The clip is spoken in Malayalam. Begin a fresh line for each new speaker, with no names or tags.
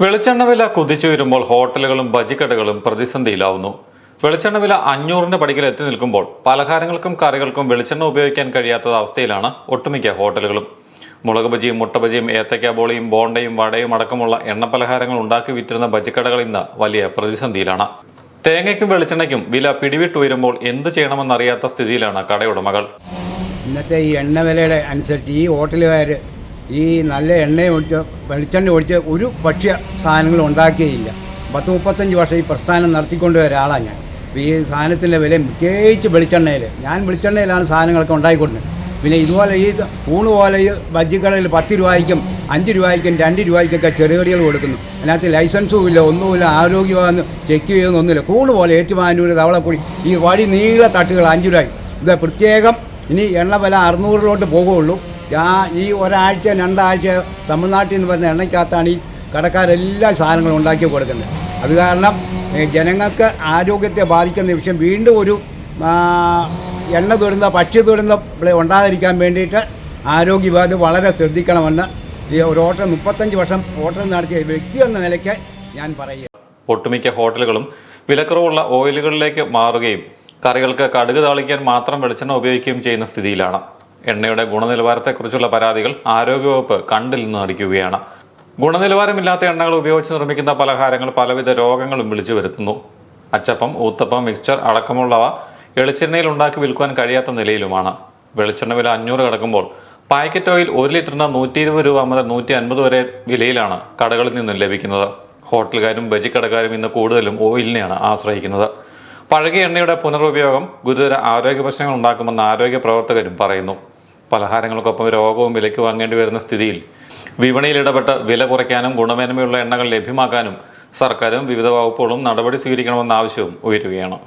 വെളിച്ചെണ്ണ വില കുതിച്ചുയരുമ്പോൾ ഹോട്ടലുകളും ബജിക്കടകളും പ്രതിസന്ധിയിലാവുന്നു. വെളിച്ചെണ്ണ വില അഞ്ഞൂറിന്റെ പടിക്കൽ എത്തി നിൽക്കുമ്പോൾ പലഹാരങ്ങൾക്കും കറികൾക്കും വെളിച്ചെണ്ണ ഉപയോഗിക്കാൻ കഴിയാത്ത അവസ്ഥയിലാണ് ഒട്ടുമിക്ക ഹോട്ടലുകളും. മുളക് ബജിയും മുട്ട ബജിയും ഏത്തക്ക ബോളിയും ബോണ്ടയും വടയും അടക്കമുള്ള എണ്ണ പലഹാരങ്ങൾ ഉണ്ടാക്കി വിറ്റിരുന്ന ബജിക്കടകൾ ഇന്ന് വലിയ പ്രതിസന്ധിയിലാണ്. തേങ്ങയ്ക്കും വെളിച്ചെണ്ണയ്ക്കും വില പിടിവിട്ടുയരുമ്പോൾ എന്തു ചെയ്യണമെന്നറിയാത്ത സ്ഥിതിയിലാണ് കടയുടമകൾ.
ഇന്നത്തെ ഈ എണ്ണ വിലയുടെ അനുസരിച്ച് ഈ ഹോട്ടലുകാർ ഈ നല്ല എണ്ണ ഒഴിച്ച് വെളിച്ചെണ്ണ ഒഴിച്ച് ഒരു ഭക്ഷ്യ സാധനങ്ങളും ഉണ്ടാക്കിയില്ല. പത്ത് മുപ്പത്തഞ്ച് വർഷം ഈ പ്രസ്ഥാനം നടത്തിക്കൊണ്ട് വരാൻ ഞാൻ. അപ്പോൾ ഈ സാധനത്തിന്റെ വില പ്രത്യേകിച്ച് വെളിച്ചെണ്ണയിൽ ഞാൻ വെളിച്ചെണ്ണയിലാണ് സാധനങ്ങളൊക്കെ ഉണ്ടാക്കിക്കൊടുക്കുന്നത് പിന്നെ ഇതുപോലെ ഈ ഊണ് പോലെ ഈ ബജ്ജിക്കടയിൽ പത്ത് രൂപയ്ക്കും അഞ്ച് രൂപയ്ക്കും രണ്ട് രൂപയ്ക്കൊക്കെ ചെറുകടികൾ കൊടുക്കുന്നു. അതിനകത്ത് ലൈസൻസും ഇല്ല ഒന്നുമില്ല ആരോഗ്യമാണെന്ന് ചെക്ക് ചെയ്യുന്നൊന്നുമില്ല കൂണ് പോലെ ഏറ്റുമാനൂർ തവളപ്പൊടി ഈ വഴി നീള തട്ടുകൾ അഞ്ച് രൂപ. ഇത് പ്രത്യേകം ഇനി എണ്ണ വില അറുന്നൂറിലോട്ട് പോകുള്ളൂ. ഞാൻ ഈ ഒരാഴ്ച രണ്ടാഴ്ച തമിഴ്നാട്ടിൽ നിന്ന് വരുന്ന എണ്ണയ്ക്കകത്താണ് ഈ കടക്കാരെല്ലാ സാധനങ്ങളും ഉണ്ടാക്കി കൊടുക്കുന്നത്. അത് കാരണം ജനങ്ങൾക്ക് ആരോഗ്യത്തെ ബാധിക്കുന്ന വിഷയം വീണ്ടും ഒരു എണ്ണ തൊടുന്ന പക്ഷി ദുരന്തം ഉണ്ടാതിരിക്കാൻ വേണ്ടിയിട്ട് ആരോഗ്യ വിഭാഗം വളരെ ശ്രദ്ധിക്കണമെന്ന് ഈ ഒരു ഹോട്ടൽ മുപ്പത്തഞ്ച് വർഷം ഹോട്ടൽ നടത്തിയ വ്യക്തി എന്ന നിലയ്ക്ക് ഞാൻ പറയുക
ഒട്ടുമിക്ക ഹോട്ടലുകളും വിലക്കുറവുള്ള ഓയിലുകളിലേക്ക് മാറുകയും കറികൾക്ക് കടുക് താളിക്കാൻ മാത്രം വെളിച്ചെണ്ണ ഉപയോഗിക്കുകയും ചെയ്യുന്ന സ്ഥിതിയിലാണ്. എണ്ണയുടെ ഗുണനിലവാരത്തെക്കുറിച്ചുള്ള പരാതികൾ ആരോഗ്യവകുപ്പ് കണ്ടിൽ നിന്ന് അടിക്കുകയാണ്. ഗുണനിലവാരമില്ലാത്ത എണ്ണകൾ ഉപയോഗിച്ച് നിർമ്മിക്കുന്ന പലഹാരങ്ങൾ പലവിധ രോഗങ്ങളും വിളിച്ചു വരുത്തുന്നു. അച്ചപ്പം ഊത്തപ്പം മിക്സ്ചർ അടക്കമുള്ളവ വെളിച്ചെണ്ണയിൽ ഉണ്ടാക്കി വിൽക്കുവാൻ കഴിയാത്ത നിലയിലുമാണ്. വെളിച്ചെണ്ണ വില അഞ്ഞൂറ് കടക്കുമ്പോൾ പാക്കറ്റ് ഓയിൽ ഒരു ലിറ്ററിന് നൂറ്റി ഇരുപത് രൂപ മുതൽ നൂറ്റി അൻപത് വരെ വിലയിലാണ് കടകളിൽ നിന്നും ലഭിക്കുന്നത്. ഹോട്ടലുകാരും ബജിക്കടക്കാരും ഇന്ന് കൂടുതലും ഓയിലിനെയാണ് ആശ്രയിക്കുന്നത്. പഴകിയ എണ്ണയുടെ പുനരുപയോഗം ഗുരുതര ആരോഗ്യ പ്രശ്നങ്ങൾ ഉണ്ടാക്കുമെന്ന് ആരോഗ്യ പ്രവർത്തകരും പറയുന്നു. പലഹാരങ്ങൾക്കൊപ്പം രോഗവും വിലയ്ക്ക് വാങ്ങേണ്ടി വരുന്ന സ്ഥിതിയിൽ വിപണിയിൽ ഇടപെട്ട് വില കുറയ്ക്കാനും ഗുണമേന്മയുള്ള എണ്ണകൾ ലഭ്യമാക്കാനും സർക്കാരും വിവിധ വകുപ്പുകളും നടപടി സ്വീകരിക്കണമെന്ന ആവശ്യവും ഉയരുകയാണ്.